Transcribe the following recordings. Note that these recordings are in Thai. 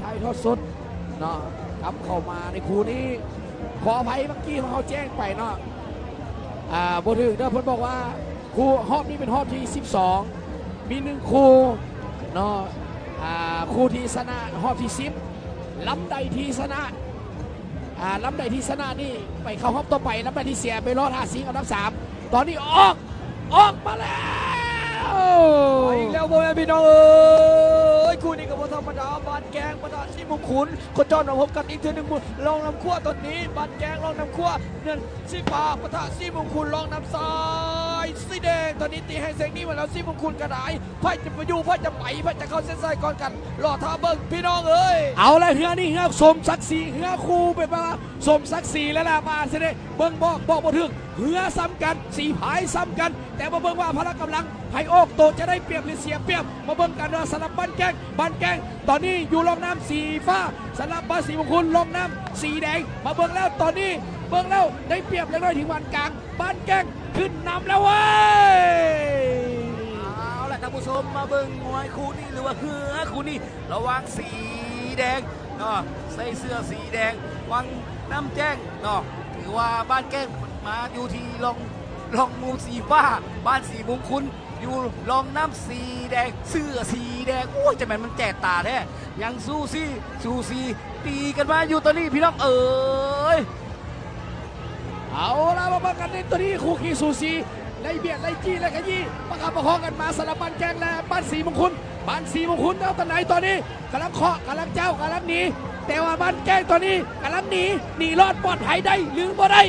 ถ่ายทอดสดเนาะครับเข้ามาในครูนี้ ขออภัยเมื่อกี้เขาแจ้งไปเนาะอ่าบถึงเด้อเพิ่นบอกว่าครูฮอบนี้เป็นฮอบที่ 12 มีหนึ่งครูเนาะอ่าครูที่ชนะฮอบที่ 10ลำใดที่ชนะอ่าลำใดที่ชนะนี่ไปเข้าฮอบต่อไปลำใดที่เสียไปรอดหาสิงอันดับสามตอนนี้ออกออกมาแล้วไปอีกแล้วพ่อแม่พี่น้องเอ้ คู่นี้กับ่ธรรมดาบานแกงประดาสีมุงขุนคนจอนมาพบกันอีกเทีนึงบุญลองนำขั้วตอนนี้บานแกงลองนำขั้วเนินสีฟ้าปะทะสีมุงขุนลองนำซ้ายสีแดง ตอนนี้ตีให้แสงนี้มาแล้วสีมุงขุนกระไดไพ่จะไปอยู่ไพ่จะไปไพ่จะเข้าเส้นชัยก่อนกันรอท่าเบิ้งพี่น้องเอ้ยเอาละเฮือนี่เฮือสมศักดิ์ศรีเฮือครูเป็นว่าสมศักดิ์ศรีแล้วล่ะมาเสด็จเบิ่งบอกบอกบ่ถึงเฮือซ้ำกันสีผายซ้ำกัน แต่มาเบิ่งว่าพละกำลังไผ่โอกโตจะได้เปรียบหรือเสียเปรียบ มาเบิ่งกันว่าสลับบ้านแกงบ้านแกงตอนนี้อยู่ลองน้ำสีฟ้าสลับบ้านสีมงคลลงน้ำสีแดงมาเบิ่งแล้วตอนนี้ เบิ่งแล้วได้เปรียบเล็กน้อยถึงวันกลาง บ้านแกงขึ้นนำแล้วเว้ยเอาล่ะท่านผู้ชมมาเบิ่งมวยคู่นี้หรือว่าเฮือคู่นี้ระวังสีแดงเนาะใส่เสื้อสีแดง วังน้ำแจ้งเนาะถือว่าบ้านแก้งมาอยู่ที่ลองลองมูสีฟ้า บ้านสีมุงคุณอยู่ลองน้ำสีแดง เสื้อสีแดงโอ้ยจะแม่นมันแจกตาแท้ยังสู้ซี่สู้ซีตีกันมาอยู่ตอนนี้พี่น้องเอ๋ย เอาละมาบังกันในตัวนี้คู่ขี้สูสีไล่เบียดไล่จี้ไล่ขยี้ประคับประคองกันมาสลับบันแกงและบ้านสีมงคลบ้านสีมงคลแล้วตอนไหนตอนนี้กำลังเคาะกำลังเจ้ากำลังหนีแต่ว่าบ้านแกงตอนนี้กำลังหนีหนีรอดปลอดภัยได้หรือบ่ได้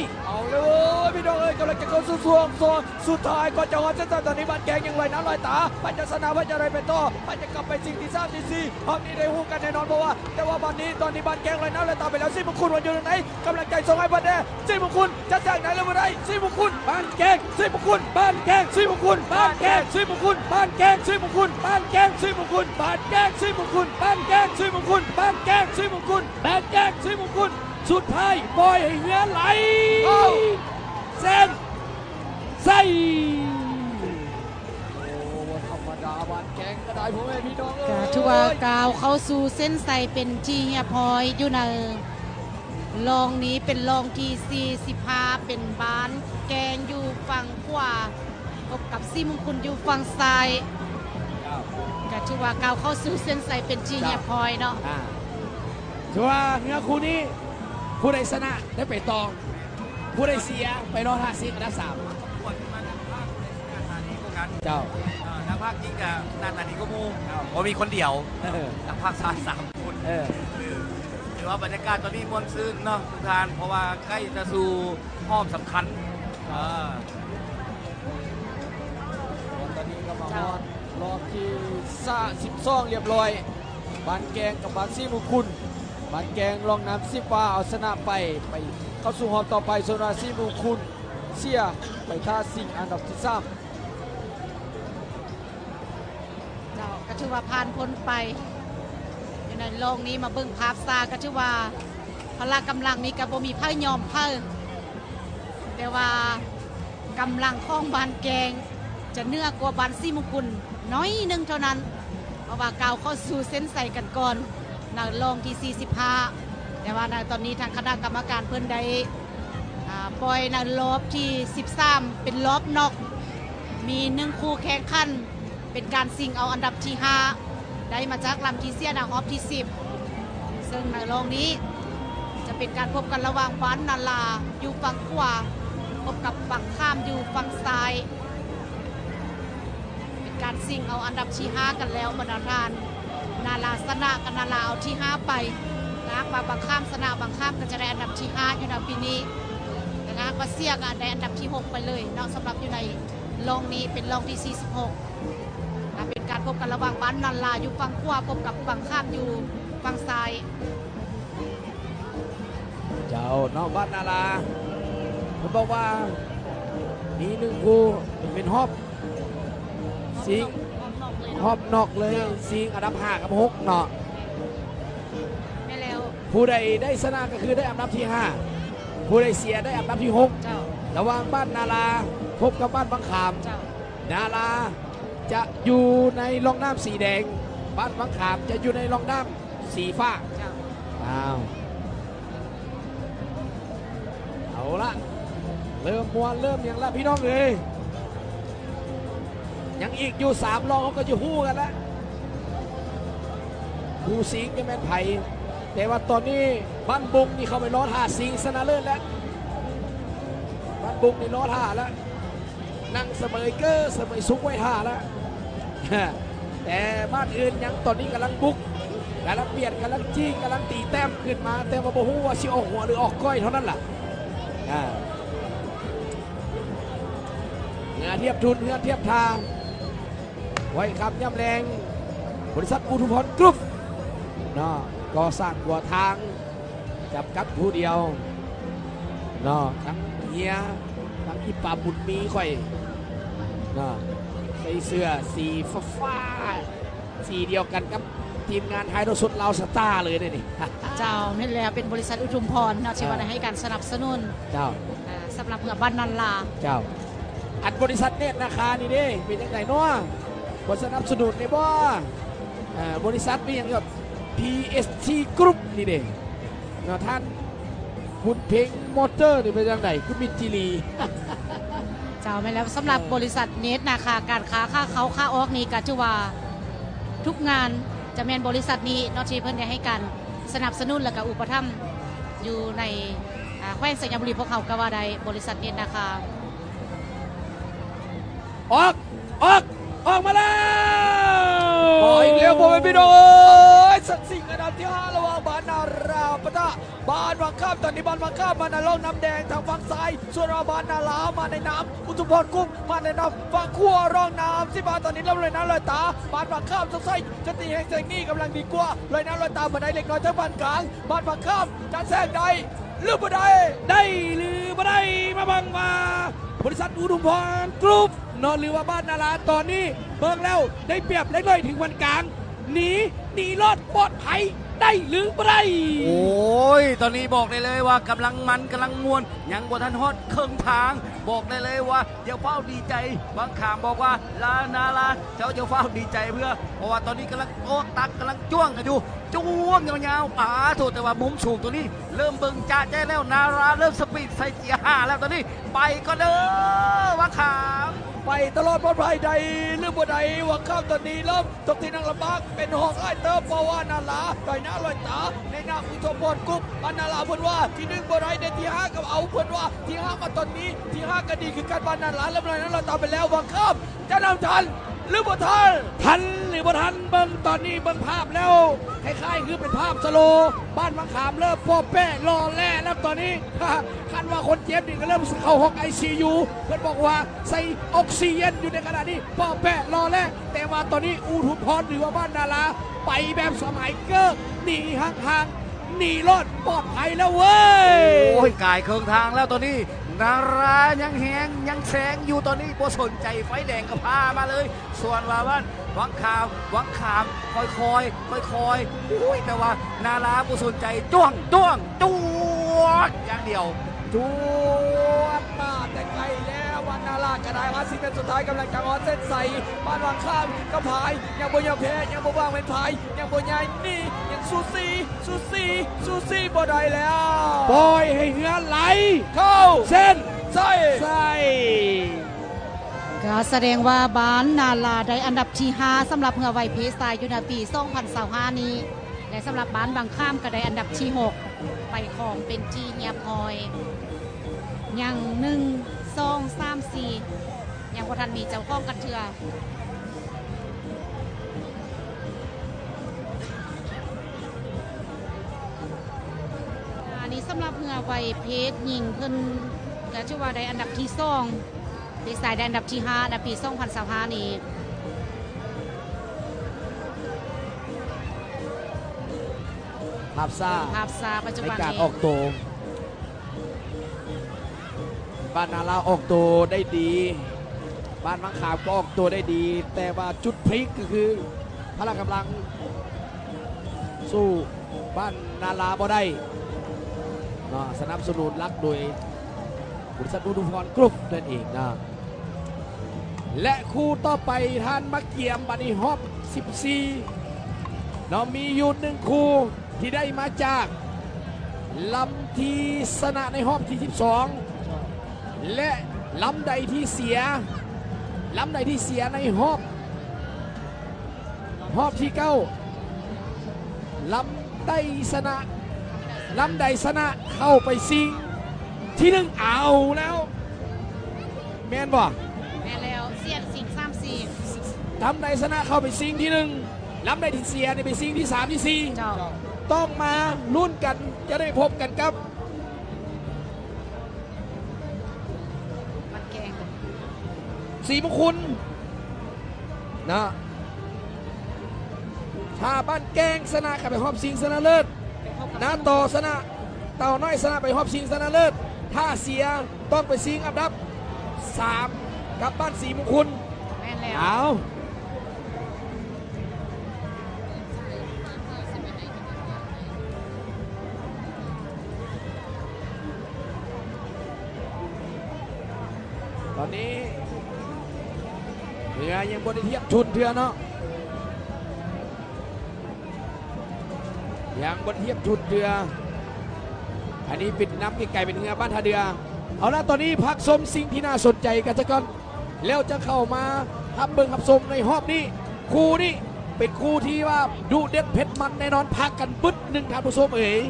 เอาเลยเว้ยพี่น้องเอ้ยกำลังจะเข้าสู่ช่วงโซนสุดท้ายก่อนจะฮอตเส้นชัยตอนนี้บานแกงยังลอยน้ำลอยตาไปจะชนะไปจะอะไรไปต่อไปจะกลับไปสิ่งที่ทราบที่สี่พร้อมนี้ได้หู้กันแน่นอนเพราะว่า แต่ว่าวันนี้ตอนนี้บานแกงลอยน้ำลอยตาไปแล้วซี่มุงคุณวันอยู่ตรงไหนกำลังใจส่งให้บันแดซี่มุงคุณจะจากไหนแล้วมาได้ซี่มุงคุณบ้านแกงซี่มุงคุณบ้านแกงซี่มุงคุณบ้านแกงซี่มุงคุณบ้านแกงซี่มุงคุณบ้านแกงซี่มุงคุณบ้านแกงซี่มุงคุณบ้านแกงซี่มุงคุณบ้านแกงซี่มุงคุณบ้านแกงซี่มุคุณ สุดท้ายปล่อยให้เหือไหลเอาเส้นใส่โอ้ธรรมดาบานแกงก็ได้พ่อแม่พี่น้องเอ้ก็ยถือว่ากาวเข้าสู่เส้นใสเป็นที่เฮียพลอยอยู่ในลองนี้เป็นลองที่ 45 เป็นบ้านแกงอยู่ฝั่งขวาพบกับซีมงคุลอยู่ฝั่งซ้ายก็ถือว่ากาวเข้าสู่เส้นใสเป็นที่เฮียพลอยเนาะอ่าถือว่าเนื้อคู่นี้ ผู้ใดชนะได้ไปตอง ผู้ใดเสียไปรอท่าซีอันดับสามวันนี้มาจากภาคในหน้าตาดีกว่ากันเจ้าเอ่อทางภาคจริงกับหน้าตาดีก็มูเพราะมีคนเดียวเออทางภาคซ้ายสามคนเออถือว่าบรรยากาศตอนนี้มวลซึ้งเนาะทุกท่านเพราะว่าใกล้จะสู่ห้อมสำคัญเออตอนนี้ก็มาฮอดรอบที่สาสิบสองเรียบร้อยบานแกงกับบานซี่มุงคุณ บานแกงลองน้ำซีฟ้าเอาชนะไปไปเข้าสู่รอบต่อไปโซนาซีมุคุณเสียไปท่าสิงอันดับที่สามเจ้าก็ถือว่าผ่านพ้นไปอยู่ในโลกนี้มาเบิ่งภาพซาก็ถือว่าพละกำลังนี้ก็บ่มีไพ่ยอมไพ่แต่ว่ากำลังของบานแกง จะเนื้อกว่าบานซีมุกุลน้อยหนึงเท่านั้น เพราะว่ากาวเข้าสู่เส้นใส่กันก่อน ในลงที่ 45 แต่ว่าตอนนี้ทางคณะกรรมการเพิ่นได้ปล่อยในรอบที่ 13 เป็นรอบนอกมีหนึ่งคู่แข่งขันเป็นการซิงเอาอันดับที่ 5 ได้มาจากลำทีเซียนาฮอปที่ 10 ซึ่งในรองนี้จะเป็นการพบกันระหว่างบ้านนาลาอยู่ฝั่งขวาพบกับฝั่งข้ามอยู่ฝั่งซ้าย เป็นการซิงเอาอันดับที่ 5 กันแล้วบรรดาทาน นาลาสนะกับนาลาเอาที่5ไปนะมาบางข้ามสนะบางข้ามก็จะได้อันดับที่5อยู่ในปีนี้นะคะก็เสียกันได้อันดับที่ 6 ไปเลยเนอกสำหรับอยู่ในลองนี้เป็นลองที่ 46นะเป็นการพบกันระหว่างบ้านนาลาอยู่ฝั่งขวาพบกับฝั่งข้ามอยู่ฝั่งซ้าย เจ้าน้องบ้านนาราผมบอกว่ามีหนึ่งคู่เป็นฮอบสิง ฮอบนอกเลยสิงอันดับห้ากับหกเนาะไม่แล้วผู้ใดได้ชนะก็คือได้อันดับที่ห้าผู้ใดเสียได้อันดับที่หกเจ้าระหว่างบ้านนาราพบกับบ้านบางขาม เจ้านาราจะอยู่ในร่องน้ำสีแดง บ้านบางขามจะอยู่ในร่องน้ำสีฟ้า เจ้าอ้าว เอาละเริ่มมวนเริ่มอย่างละพี่น้องเลย ยังอีกอยู่สามรองเขาก็จะหู้กันแล้วผู้สิงห์จะแม่นไผ่แต่ว่าตอนนี้บ้านบุงนี่เขาไปล้อท่าสิงห์ชนะเลิศแล้วบ้านบุงนี่ล้อท่าแล้วนั่งเสมอเกอร์เสมอซุกไว้ท่าแล้วแต่บ้านอื่นยังตอนนี้กำลังบุกกำลังเบียดกำลังจี้กำลังตีแต้มขึ้นมา แต่ว่าโอ้โหว่าชิออกหัวหรือออกก้อยเท่านั้นแหละอ่าเงือเทียบทุนเงือเทียบทาง ไว้คำย่ำแรง บริษัทอุทุพรกรุ๊ปเนาะก็สร้างหัวทาง จับกัดผู้เดียวเนาะทั้งเฮียทั้งอีปาบุญมีค่อยเนาะใส่เสื้อสีฟ้าฟ้าๆสีเดียวกันกับทีมงานไฮโดรสุดลาวสตาร์เลยเนี่ยนี่เจ้านี่แหละเป็นบริษัทอุทุมพรเนาะที่ว่าได้ให้การสนับสนุนเจ้าอ่าสำหรับเพื่อบ้านนันลาเจ้าอันบริษัทเนตรนาคานี่เด้เป็นยังไงเนาะ บสนับสนุนในบ่อ่าบริษัทมีอย่างกับ PST Group นี่เด้เนาะท่านคุณเพลงมอเตอร์นี่เป็นยังไงคุณมิตรจิรีเจ้าไม่แล้วสำหรับบริษัทเนตนาคาการค้าค่าเขาค่าออกนี่ก็ชื่อว่าทุกงานจะแมนบริษัทนี้เนอที่เพิ่นได้ให้การสนับสนุนและก็อุปถัมภ์อยู่ในอ่าแขวงสัญญบุรีพวกเขาก็ว่าได้บริษัทเนตนาคาออกออก ออกมาแล้วโอ้ยอีกแล้วผมเป็นพี่น้องเอ้ยสักสิ่งอันดับที่ห้าระหว่างบานนาราปะทะบานวังข้ามตอนนี้บานวังข้ามมาในร่องน้ำแดงทางฝั่งซ้าย ส่วนราบานนาลามาในน้ำอุทุมพรกุ้งมาในน้ำฝั่งขั้วร่องน้ำที่บาตอนนี้เริ่มเลยน้ำลอยตาบานวังข้ามสดใสจะตีแห่งแสงนี่กำลังดีกว่าลอยน้ำลอยตามาในเล็กน้อยทั้งบานกลางบานวังข้ามจะแซงใดหรือบ่ได้ได้หรือไม่ได้มาบังมา บริษัทอุดมพรกรุ๊ป นอนหรือว่าบ้านนาราตอนนี้เบิ่งแล้วได้เปรียบเล็กน้อยถึงวันกลางหนีหนีรอดปลอดภัยได้หรือไม่โอ้ย ตอนนี้บอกได้เลยว่ากำลังมันกำลังมวน ยังบทันฮอดเครื่องทาง บอกได้เลยว่าอย่าเฝ้าดีใจ บางขามบอกว่าลานาลาเจ้าจะเฝ้าดีใจเพื่อ เพราะว่าตอนนี้กำลังโอ้ตักกำลังจ้วงกันอยู่ จ้วงยาวๆป๋าโทษแต่ว่ามุมสูงตัวนี้ เริ่มเบิ่งจ้าแจ้แล้วนาราเริ่มสปีดใส่เกียร์ห้าแล้วตอนนี้ ไปก็เด้อว่าขามไปตลอดปลอดภัยใดหรือบ่ใดว่าข้ามตอนนี้เริ่มตกที่นั่งลำบากเป็นหองไอ้เติมเพราะว่านาลาลอยหน้าลอยตาในนาอุทพรกุ๊บอันาลาเพิ่นว่าที่หนึ่งบ่ได้ในที่ห้ากับเอาเพิ่นว่าที่ห้ามาตอนนี้ที่ห้าก็ดีคือการบานนาลาแล้วลอยหน้าลอยตาไปแล้วว่าข้ามจะนำทันหรือบ่ทันทัน อบ่ทันเบิ่งตอนนี้เบิ่งภาพแล้วคล้ายๆคือเป็นภาพสโล บ้านมะขามเริ่มป้อแป้รอแล่แล้วตอนนี้คันว่าคนเจ็บนี่ก็เริ่มเข้าห้องไอซียูเพื่อนบอกว่าใส่ออกซิเจนอยู่ในขณะนี้ป้อแป้รอแล่แต่ว่าตอนนี้อูทุพรหรือว่าบ้านนาราไปแบบสมัยเกิร์หนีห่างๆหนีรอดปลอดภัยแล้วเว้ยโอ้ยกายเครื่องทางแล้วตอนนี้นารายังแหงยังแสงอยู่ตอนนี้บ่สนใจไฟแดงก็พามาเลย ส่วนว่าบ้าน วังขามวังขามคอยคอยคอยคอยๆอุ้ยแต่ว่านาราบ่สนใจจ้วงจ้วงจ้วงอย่างเดียวจวดมาแต่ไกลแล้ววันนาลากระไดมาสิเป็นสุดท้ายกำลังจะออนเส้นใสบ้านวางข้ามก็พายยังบ่ยอมแพ้ยังบ่ว่างเป็นพายยังบ่ยายนี่ยังสู้ซีสู้ซีสู้ซีบ่ได้แล้วปล่อยให้เหือไหลเข้าเส้นใส่ใส่ ก็แสดงว่าบ้านนาลาได้อันดับที่5สำหรับเฮือไวเพสไตล์อยู่ในปี2025นี้ และสำหรับบ้านบางข้ามก็ได้อันดับที่ 6 ไปของเป็นจีเงียบฮอยยังหนึ่งสองสามสี่ยังพอทันมีเจ้าข้องกันเถื่ออันนี้สำหรับเรือไวเพชรยิงเพิ่นก็ชื่อว่าได้อันดับที่สอง ดีไซน์ได้อันดับที่ 5 ในปี 2025 นี้ภาพซ่าภาพซาปัจจุในบันการนี้ออกตัวบ้านนาราออกตัวได้ดี บ้านมังขามก็ออกตัวได้ดี แต่ว่าจุดพลิกก็คือพละกำลัง สู้บ้านนาราบ่ได้เนาะสนับสนุนรักโดยบริษัทอุดุพรกรุ๊ปนั่นเองนะ และคู่ต่อไปท่านมักเกียมบันิฮอบ14เนาะมีอยู่หนึ่งคู่ที่ได้มาจากลำที่สนะในรอบที่ 12 และลำใดที่เสียลำใดที่เสียในรอบรอบที่เก้าลำใดสนะลำใดสนะเข้าไปซิงที่หนึ่งเอาแล้ว แมนบ่แม่แล้วเสี ยนสิงสามสี่ลำใดสนะเข้าไปซิงที่หนึ่งลำใดที่เสียนี่ไปซิงที่สามที่สี่เจ้าต้องมาลุ้นกันจะได้พบกันครับมันแกงสีมงคุณนะถ้าบ้านแกงสนะกับไปหอบสิงสนะเลิศไปพบกับนาต่อสนะเต่าน้อยสนะไปหอบสิงสนะเลิศถ้าเสียต้องไปสิงอันดับ 3กับบ้านสีมงคุณแม่แล้วเอาตอนนี้เรือยังบนได้เทียบชุนเถือเนาะยังบนเทียบชุนเรืออันนี้ปิดน้ำไก่เป็นเงือบ้านท่าเดือ เอาละตอนนี้พักชมสิ่งที่น่าสนใจกันสักก่อน แล้วจะเข้ามาทับเบิงขับสมในหอบนี้ คู่นี้เป็นคู่ที่ว่าดูเด็ดเผ็ดมันแน่นอนพักกันปึ๊ดหนึ่งท่านผู้ชมเอ๋ย